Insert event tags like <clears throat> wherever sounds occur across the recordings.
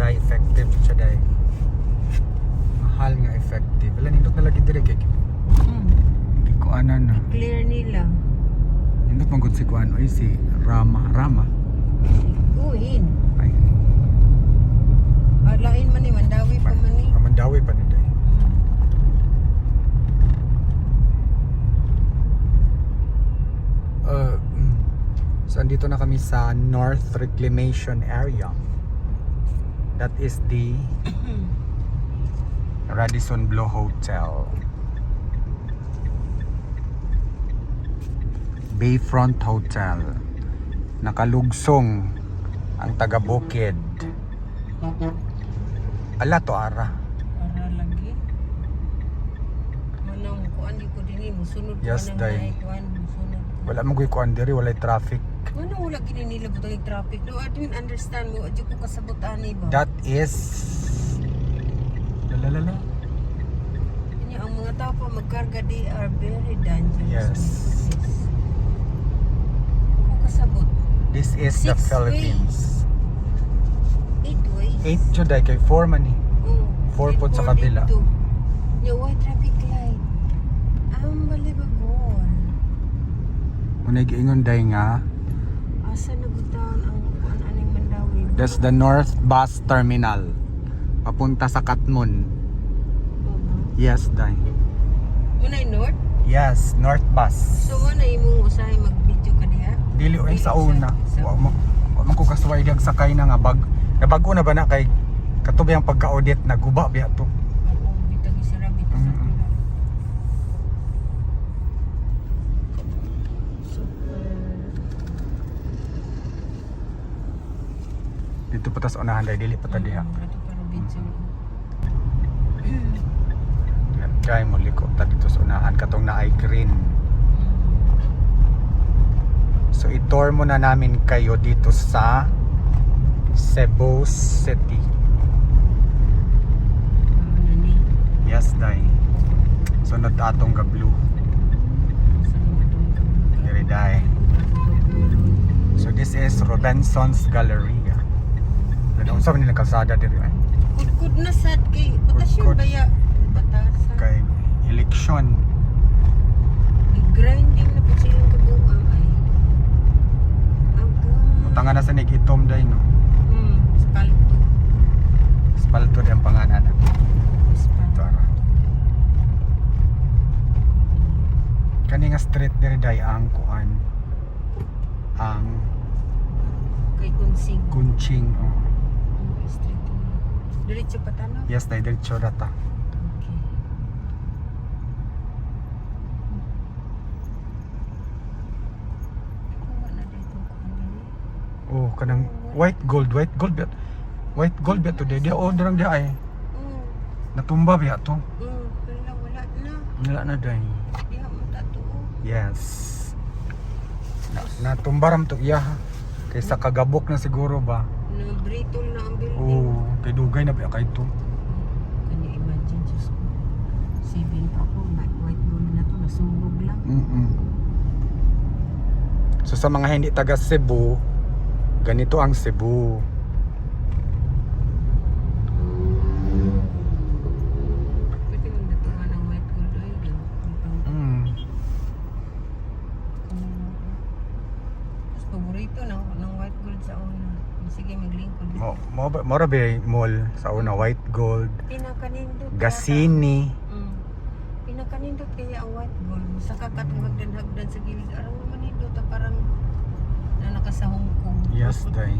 dahil effective siya dahil. Mahal nga effective. Wala nindot na lagi dire kay Hmm. Hindi ko ana na. Clear nila. Nindot man gud si kuan oy si Rama. Rama. Uhin. Ay, Alain man ni Mandawi pa man ni. Amandawi pa ni day. Uh, mm. so andito na kami sa North Reclamation Area. That is the Radisson Blu Hotel. Bayfront Hotel. Nakalugsong ang taga Bukid. Ala to ara. Para lagi. Manang kuan di ko dinhi musunod ko Yes, day. kuan musunod. Wala mo kuan diri, walay traffic. Ano wala gini nila butang yung traffic? No, I don't understand mo. Adyo ko kasabot ani ba? That is Lalalala. Kanya ang mga tao pa magkarga they are very dangerous. Yes. Ako kasabot. This is the Six Philippines. Eight ways. 8 jud ay kay 4 man ni. Oh, Four eight, po sa four, kabila. eight, two. White traffic. Unbelievable. Unay giingon day nga, Asa nagutan ang kuan aning Mandawi? that's the North Bus Terminal. Papunta sa Katmon. Yes, day. Munay north? Yes, North Bus. So ano imong usahay mag-video ka diha? Dili ay sa una. Wa mo wa man ko kasway diyang sakay na nga bag. Nabago na ba na kay katubi ang pagka-audit naguba biya to. Dito pa tas unahan day dili pa ta diha. Mm. Yan kay mo liko ta dito sa unahan katong na ay green. So i-tour muna namin kayo dito sa Cebu City. Yes, day. Sunod atong ga blue. Sa mga tong Diri day. So this is Robinson's Galleria. Unsa man nilang kalsada diri ay? Kudkud na sad kay batasyon Kudkud. baya. Batasan. Kay election. I-grinding na po silang kabuang ay. Aga. Utangan na sa nigitom day no. Hmm, spalto. Spalto di ang panganan. Spalto. Tara. Kani nga street diri day ang kuan ang Kay Kunsing. Kunching. Oh. Street. Diretso pa tanaw? Yes, day diretso data. Okay. Oh, kanang white gold, white gold biya. White gold biya to day. Di order ang di ay. Oh, Natumba biya to. mm, wala, wala na. Wala na day. Diha mo tatuo. Yes. Na, natumba ram to iya. Kaysa kagabok na siguro ba. Na brittle na ang building. Oh, kay dugay na biya kay to. Kanya imagine, Diyos ko. Saving pa ko, white gold na to, nasunog lang. Mm So sa mga hindi taga Cebu, ganito ang Cebu. Pwede mong datuhan ng white gold oil. no? Yung pang- Mm. Tapos paborito ng, ng white gold sa una. Sige, maglingkod. Mo mo ba- mo ra ba yung mall sa una white gold, Pinakanindot. Gasini. Mm. Pinakanindot kaya ang white gold. Sa kakatong hagdan-hagdan sa gilid. Arang naman ah, Parang na naka sa Hong Kong. Yes, day.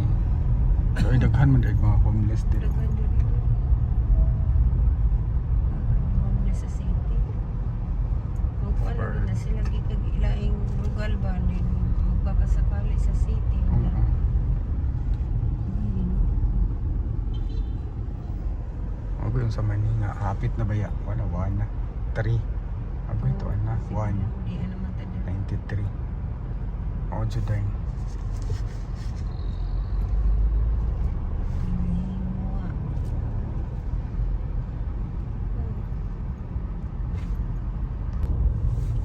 So, daghan man day mga homeless dito. Daghan diri. Homeless sa city. Ano Super. na sila gikag ilaing lugar ba din magpapasakali sa city. Wala. Mm-mm. Ako yung sa Manila, hapit na ba ya? Wala, one na. Three. Ako ito, One. Di ano man ta diri. 93. O, juday. Himwa.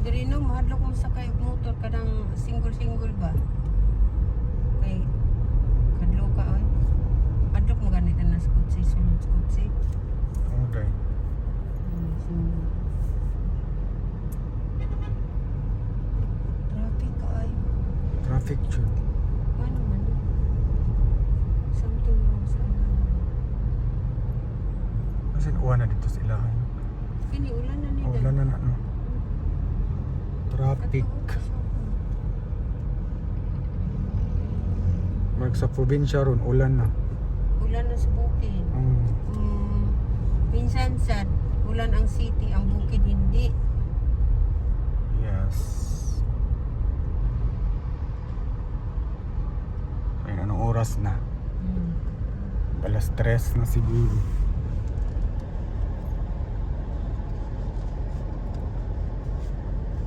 Diri no mahadlok mo sa kay motor kadang single-single ba? picture. Paano man? Something wrong sa ano? Kasi uwan na dito sa ilahan. Kini ulan na nila. Oh, ulan na na no. Traffic. Mag sa probinsya ron, ulan na. Ulan na sa bukid. Mm. Mm, minsan sad, ulan ang city, ang bukid hindi. Yes. Oras na? Mm. Alas tres na siguro.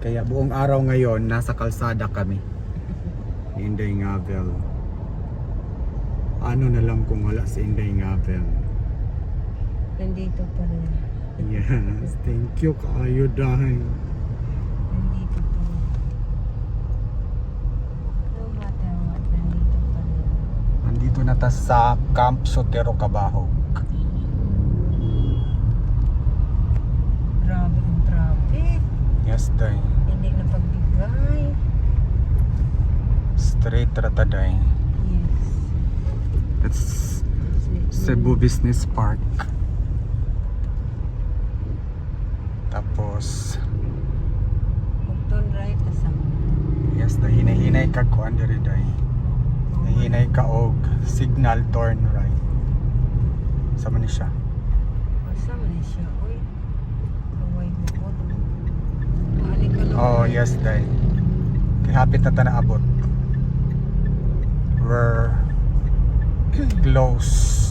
Kaya buong araw ngayon, nasa kalsada kami. Inday Ngavel. Ano na lang kung wala si Inday Ngavel. Nandito pa rin. Yes, thank you kaayo dahil. Nandito pa rin. No matter what, nandito pa rin. Nandito na ta sa Camp Sotero Cabahog. Grabe ang traffic. Yes, day. Hindi na pagbigay. Straight rataday. Yes. It's Cebu Business Park. Tapos, Magton right asam. yes, nahinay-hinay ka kuan diri day. Nahinay ka og signal turn right. Sama ni siya. Asa man ni siya, oy. Kaway mo na. Oh, yes, day. Kay hapit na ta naabot. We're <clears throat> close.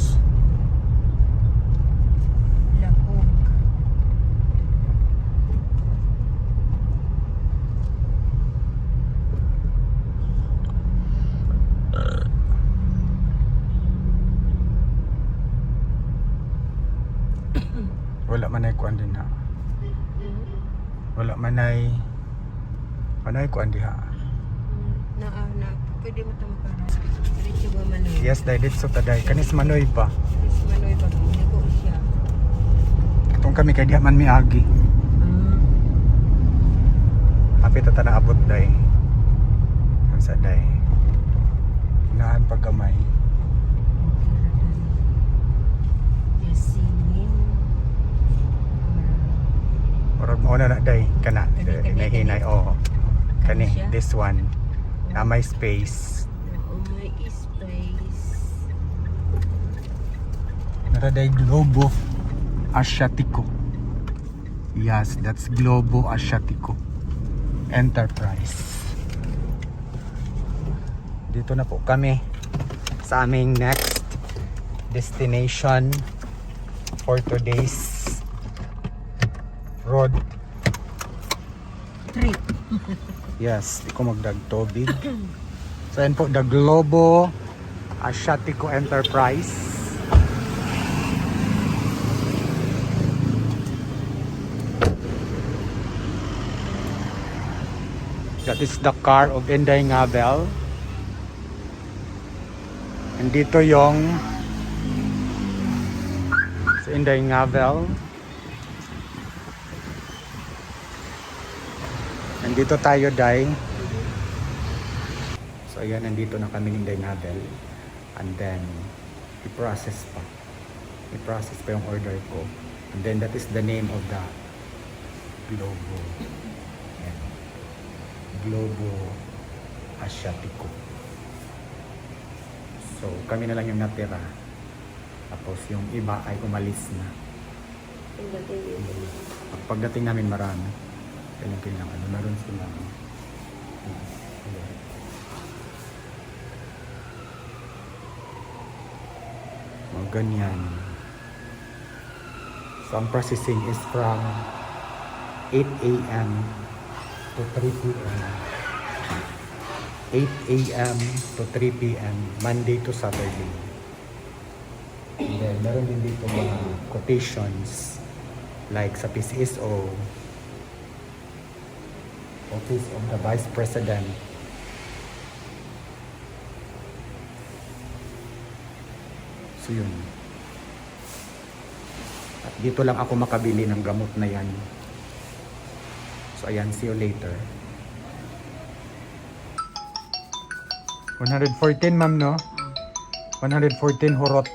Wala man ay kuan din ha. Wala man ay ano ay kuan diha. Na, ah, na, pwede mo ito makarap. Diretso ba manoy? Yes, day dito sa taday. Kanis manoy pa. Diretso manoy ba? Ko siya. Itong kami kay diha man miagi. Hapit na ta naabot day. Ang sa day. Inahan pagkamay. Yasmin. Murag mo na na day kana nahinay oh. Kani this one. Na may space. May space. Nara day Globo Asiatico. Yes, that's Globo Asiatico Enterprise. Dito na po kami sa aming next destination for today's road. Trip. Yes, di ko magdag tubig. so yan po, the Globo Asiatico Enterprise. That is the car of Inday Ngavel. And dito yung sa Inday Ngavel. Nandito tayo, Day. So, ayan, nandito na kami ng Day Navel. And then, i-process pa. I-process pa yung order ko. And then, that is the name of the Globo. Ayan. Globo Asiatico. So, kami na lang yung natira. Tapos, yung iba ay umalis na. Pag pagdating namin marami. Kailan kailang ano, meron silang mga ganyan. So, ang processing is from 8 a.m. to 3 p.m. 8 a.m. to 3 p.m. Monday to Saturday. And then, meron din dito mga quotations like sa PCSO, Office of the Vice President. So yun. At dito lang ako makabili ng gamot na yan. So ayan, see you later. 114 ma'am no? 114 hurot.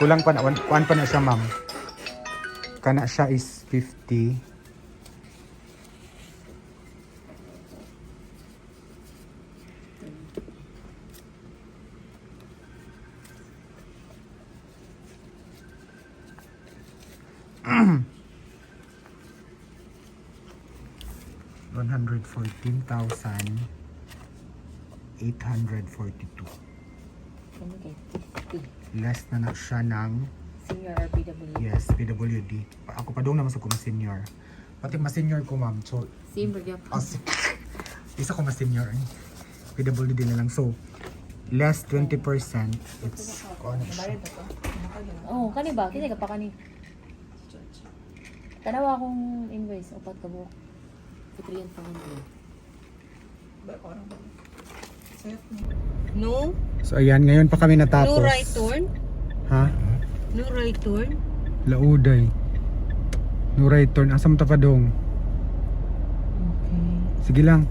Kulang pa na, one, pa na siya ma'am. Kana siya is 50. <clears throat> One hundred fourteen thousand eight hundred forty-two. Ano kay 50. Less na na siya ng Senior RPW. Yes, PWD. Pa- Ako pa doon naman sa kuma senior. Pati mas senior ko ma'am. So, Same yan. as, isa ko mas senior. Eh. PWD na lang. So, less 20%. It's, ano siya. Oo, oh, kani ba? Kini ka pa kani. Tanawa akong invoice. Upat ka buhok. Kitriyan pa kong No? So, ayan. Ngayon pa kami No natapos. right turn? Ha? No right turn? Lauday. No right turn. Asam ta pa dong? Okay. Sige lang.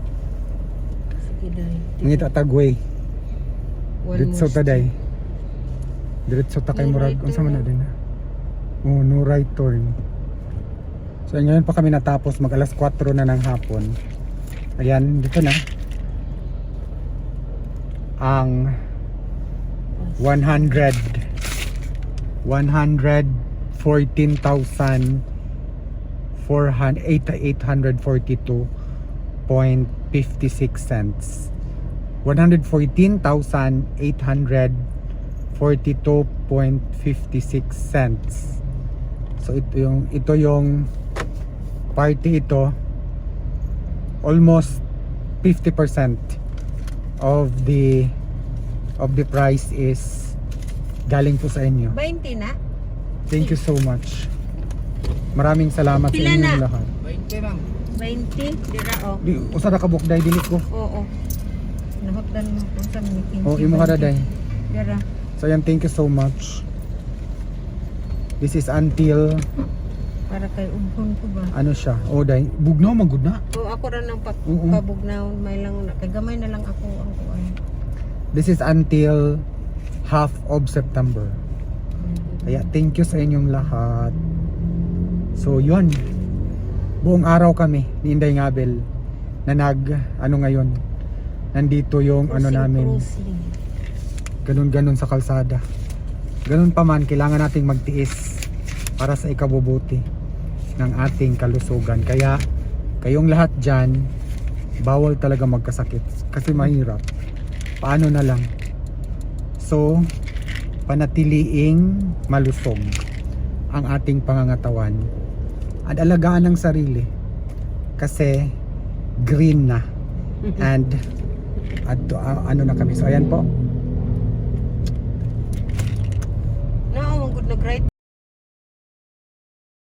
Sige, day. Ngita tagway. Diretso ta day. Diretso ta kay No Murag. right Unsa man na din ha? Oh, no right turn. So ngayon pa kami natapos mag alas 4 na ng hapon. Ayan, dito na. Ang 100 114,842.56 cents. 114,842.56 cents. So ito yung ito yung party ito almost 50% of the of the price is galing po sa inyo. 20 na? Thank you so much. Maraming salamat sa Pila inyong na? lahat. 20? Dira, oh. Di usa ra ka bukday dili ko. Oo. Nahapdan mo kung sa meeting. Oh, imo ka day. Dira. So yan, thank you so much. This is until Para kay ughon ko ba? ano siya? Oh, day. Bugnaw magud na. O ako ra nang pa Oo. pabugnaw may lang na kay gamay na lang ako ang kuan. This is until half of September. Kaya thank you sa inyong lahat. So yun. Buong araw kami ni Inday Ngabel na nag ano ngayon. Nandito yung ano Cruising, namin. cruising. Ganun-ganun sa kalsada. Ganun pa man, kailangan nating magtiis para sa ikabubuti ng ating kalusugan. Kaya, kayong lahat dyan, bawal talaga magkasakit. Kasi mahirap. Paano na lang? So, panatiliing malusog ang ating pangangatawan at alagaan ng sarili kasi green na. And at uh, ano na kami? So ayan po